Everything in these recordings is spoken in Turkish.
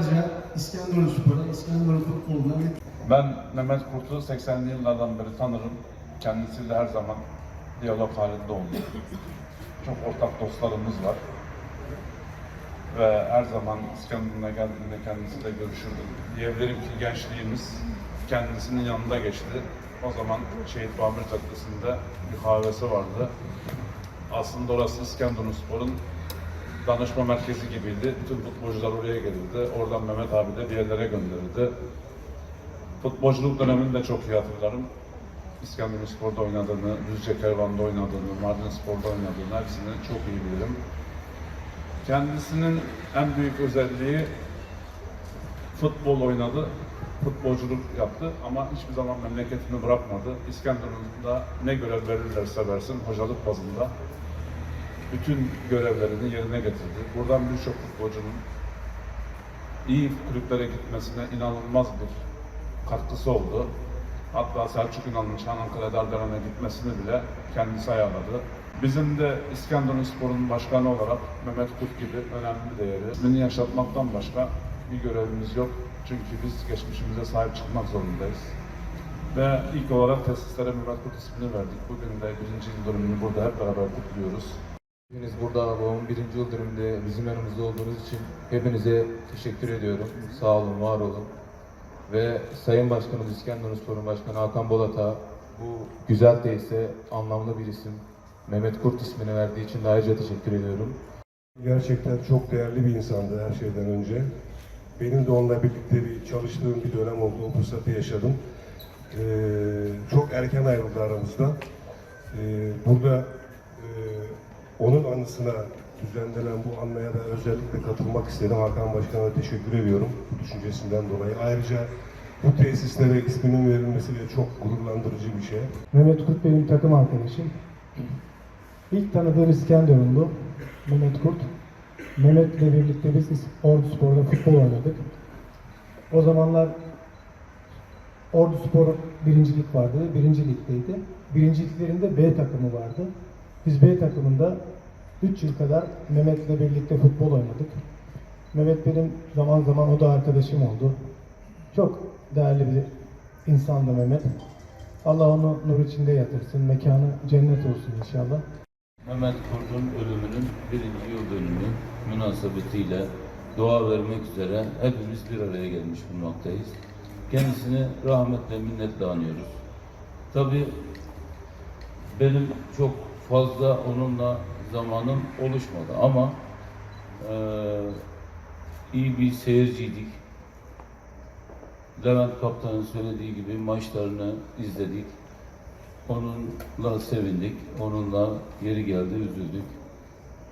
yıllarca İskenderun Spor'a, İskenderun futboluna ve Ben Mehmet Kurt'u 80'li yıllardan beri tanırım. Kendisiyle her zaman diyalog halinde olduk. Çok ortak dostlarımız var. Ve her zaman İskenderun'a geldiğinde kendisiyle görüşürdüm. Diyebilirim ki gençliğimiz kendisinin yanında geçti. O zaman Şehit Bamir Caddesi'nde bir kahvesi vardı. Aslında orası İskenderun Spor'un danışma merkezi gibiydi. Bütün futbolcular oraya gelirdi. Oradan Mehmet abi de bir yerlere gönderirdi. Futbolculuk dönemini de çok iyi hatırlarım. İskenderun Spor'da oynadığını, Düzce Kervan'da oynadığını, Mardin Spor'da oynadığını hepsini çok iyi bilirim. Kendisinin en büyük özelliği futbol oynadı, futbolculuk yaptı ama hiçbir zaman memleketini bırakmadı. İskenderun'da ne görev verirlerse versin hocalık bazında bütün görevlerini yerine getirdi. Buradan birçok futbolcunun iyi kulüplere gitmesine inanılmaz bir katkısı oldu. Hatta Selçuk İnan'ın Çanakkale Dardanel'e gitmesini bile kendisi ayarladı. Bizim de İskenderun Spor'un başkanı olarak Mehmet Kurt gibi önemli bir değeri. İsmini yaşatmaktan başka bir görevimiz yok. Çünkü biz geçmişimize sahip çıkmak zorundayız. Ve ilk olarak tesislere Mehmet Kurt ismini verdik. Bugün de birinci yıl dönümünü burada hep beraber kutluyoruz. Hepiniz burada babamın birinci yıl dönümünde bizim yanımızda olduğunuz için hepinize teşekkür ediyorum. Sağ olun, var olun. Ve Sayın Başkanımız İskenderun Spor'un Başkanı Hakan Bolat'a bu güzel tesise anlamlı bir isim Mehmet Kurt ismini verdiği için de ayrıca teşekkür ediyorum. Gerçekten çok değerli bir insandı her şeyden önce. Benim de onunla birlikte bir çalıştığım bir dönem oldu. O fırsatı yaşadım. Ee, çok erken ayrıldı aramızda. Ee, burada anısına düzenlenen bu anmaya da özellikle katılmak istedim. Hakan Başkan'a teşekkür ediyorum bu düşüncesinden dolayı. Ayrıca bu tesislere isminin verilmesi de çok gururlandırıcı bir şey. Mehmet Kurt benim takım arkadaşım. İlk tanıdığım İskenderunlu Mehmet Kurt. Mehmet'le birlikte biz Ordu Spor'da futbol oynadık. O zamanlar Ordu Spor birincilik vardı. Birinci ligdeydi. Birinciliklerinde B takımı vardı. Biz B takımında 3 yıl kadar Mehmet'le birlikte futbol oynadık. Mehmet benim zaman zaman o da arkadaşım oldu. Çok değerli bir insandı Mehmet. Allah onu nur içinde yatırsın. Mekanı cennet olsun inşallah. Mehmet Kurt'un ölümünün birinci yıl dönümü münasebetiyle dua vermek üzere hepimiz bir araya gelmiş bulunmaktayız. Kendisini rahmetle minnetle anıyoruz. Tabii benim çok fazla onunla zamanım oluşmadı ama eee, iyi bir seyirciydik. Levent Kaptan'ın söylediği gibi maçlarını izledik. Onunla sevindik, onunla yeri geldi üzüldük.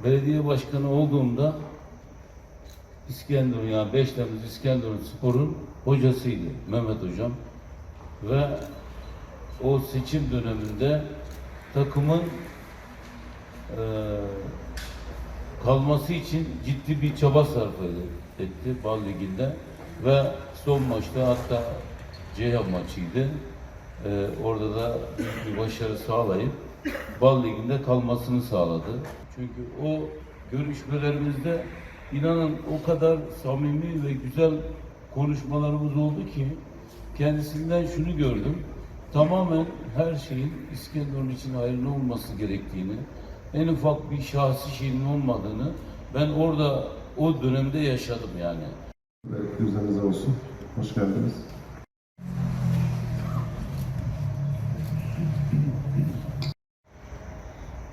Belediye başkanı olduğumda İskenderun yani 5 Temmuz İskenderun Spor'un hocasıydı Mehmet Hocam. Ve o seçim döneminde takımın eee, kalması için ciddi bir çaba sarf etti Bal Ligi'nde ve son maçta hatta Ceyhan maçıydı. Ee, orada da bir başarı sağlayıp Bal Ligi'nde kalmasını sağladı. Çünkü o görüşmelerimizde inanın o kadar samimi ve güzel konuşmalarımız oldu ki kendisinden şunu gördüm. Tamamen her şeyin İskenderun için hayırlı olması gerektiğini, en ufak bir şahsi şeyin olmadığını ben orada o dönemde yaşadım yani. Üzerinize olsun. Hoş geldiniz.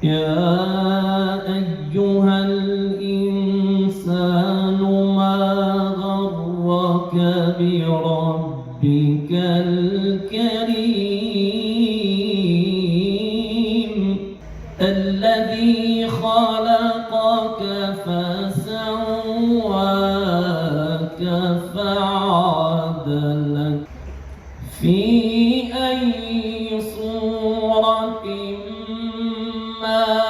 يا أيها الإنسان ما غرك بربك الكريم فسواك فعدلك في أي صورة ما